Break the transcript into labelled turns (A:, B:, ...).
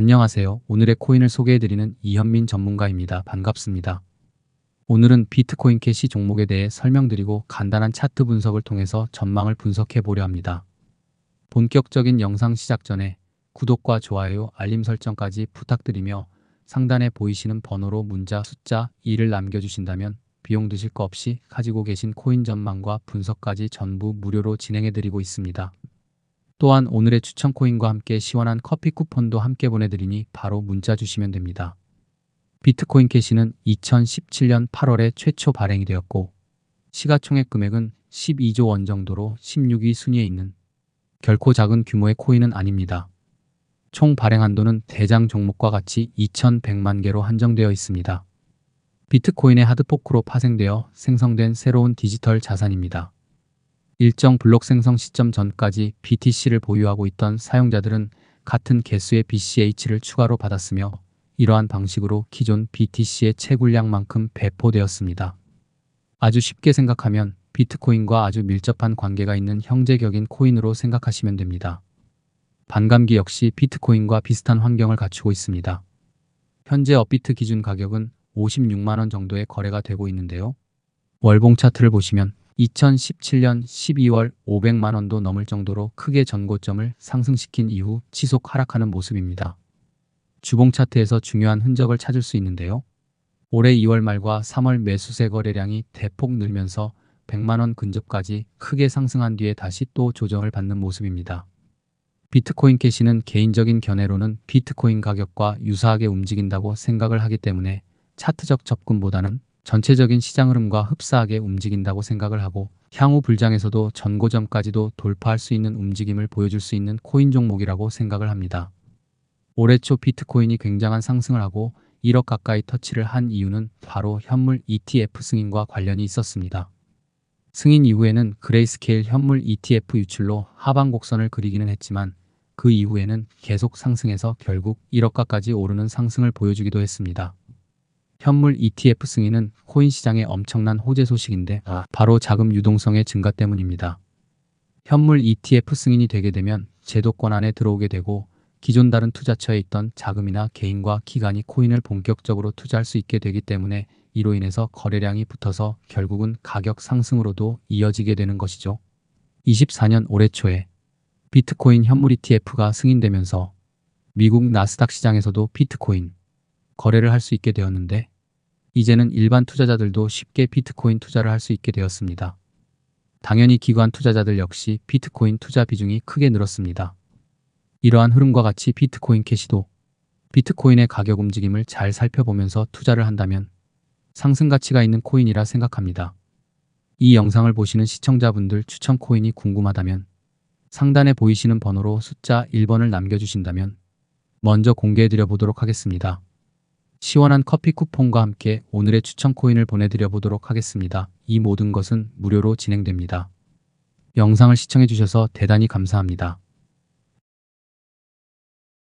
A: 안녕하세요. 오늘의 코인을 소개해드리는 이현민 전문가입니다. 반갑습니다. 오늘은 비트코인 캐시 종목에 대해 설명드리고 간단한 차트 분석을 통해서 전망을 분석해 보려 합니다. 본격적인 영상 시작 전에 구독과 좋아요, 알림 설정까지 부탁드리며 상단에 보이시는 번호로 문자 숫자 2를 남겨주신다면 비용 드실 거 없이 가지고 계신 코인 전망과 분석까지 전부 무료로 진행해 드리고 있습니다. 또한 오늘의 추천 코인과 함께 시원한 커피 쿠폰도 함께 보내드리니 바로 문자 주시면 됩니다. 비트코인 캐시는 2017년 8월에 최초 발행이 되었고 시가총액 금액은 12조 원 정도로 16위 순위에 있는 결코 작은 규모의 코인은 아닙니다. 총 발행 한도는 대장 종목과 같이 2,100만 개로 한정되어 있습니다. 비트코인의 하드포크로 파생되어 생성된 새로운 디지털 자산입니다. 일정 블록 생성 시점 전까지 BTC를 보유하고 있던 사용자들은 같은 개수의 BCH를 추가로 받았으며 이러한 방식으로 기존 BTC의 채굴량만큼 배포되었습니다. 아주 쉽게 생각하면 비트코인과 아주 밀접한 관계가 있는 형제격인 코인으로 생각하시면 됩니다. 반감기 역시 비트코인과 비슷한 환경을 갖추고 있습니다. 현재 업비트 기준 가격은 56만원 정도의 거래가 되고 있는데요. 월봉 차트를 보시면 2017년 12월 500만 원도 넘을 정도로 크게 전고점을 상승시킨 이후 지속 하락하는 모습입니다. 주봉 차트에서 중요한 흔적을 찾을 수 있는데요. 올해 2월 말과 3월 매수세 거래량이 대폭 늘면서 100만 원 근접까지 크게 상승한 뒤에 다시 또 조정을 받는 모습입니다. 비트코인 캐시는 개인적인 견해로는 비트코인 가격과 유사하게 움직인다고 생각을 하기 때문에 차트적 접근보다는 전체적인 시장 흐름과 흡사하게 움직인다고 생각을 하고 향후 불장에서도 전고점까지도 돌파할 수 있는 움직임을 보여줄 수 있는 코인 종목이라고 생각을 합니다. 올해 초 비트코인이 굉장한 상승을 하고 1억 가까이 터치를 한 이유는 바로 현물 ETF 승인과 관련이 있었습니다. 승인 이후에는 그레이스케일 현물 ETF 유출로 하방 곡선을 그리기는 했지만 그 이후에는 계속 상승해서 결국 1억가까지 오르는 상승을 보여주기도 했습니다. 현물 ETF 승인은 코인 시장의 엄청난 호재 소식인데 바로 자금 유동성의 증가 때문입니다. 현물 ETF 승인이 되게 되면 제도권 안에 들어오게 되고 기존 다른 투자처에 있던 자금이나 개인과 기관이 코인을 본격적으로 투자할 수 있게 되기 때문에 이로 인해서 거래량이 붙어서 결국은 가격 상승으로도 이어지게 되는 것이죠. 24년 올해 초에 비트코인 현물 ETF가 승인되면서 미국 나스닥 시장에서도 비트코인 거래를 할 수 있게 되었는데 이제는 일반 투자자들도 쉽게 비트코인 투자를 할 수 있게 되었습니다. 당연히 기관 투자자들 역시 비트코인 투자 비중이 크게 늘었습니다. 이러한 흐름과 같이 비트코인 캐시도 비트코인의 가격 움직임을 잘 살펴보면서 투자를 한다면 상승 가치가 있는 코인이라 생각합니다. 이 영상을 보시는 시청자분들 추천 코인이 궁금하다면 상단에 보이시는 번호로 숫자 1번을 남겨주신다면 먼저 공개해드려 보도록 하겠습니다. 시원한 커피 쿠폰과 함께 오늘의 추천 코인을 보내드려 보도록 하겠습니다. 이 모든 것은 무료로 진행됩니다. 영상을 시청해주셔서 대단히 감사합니다.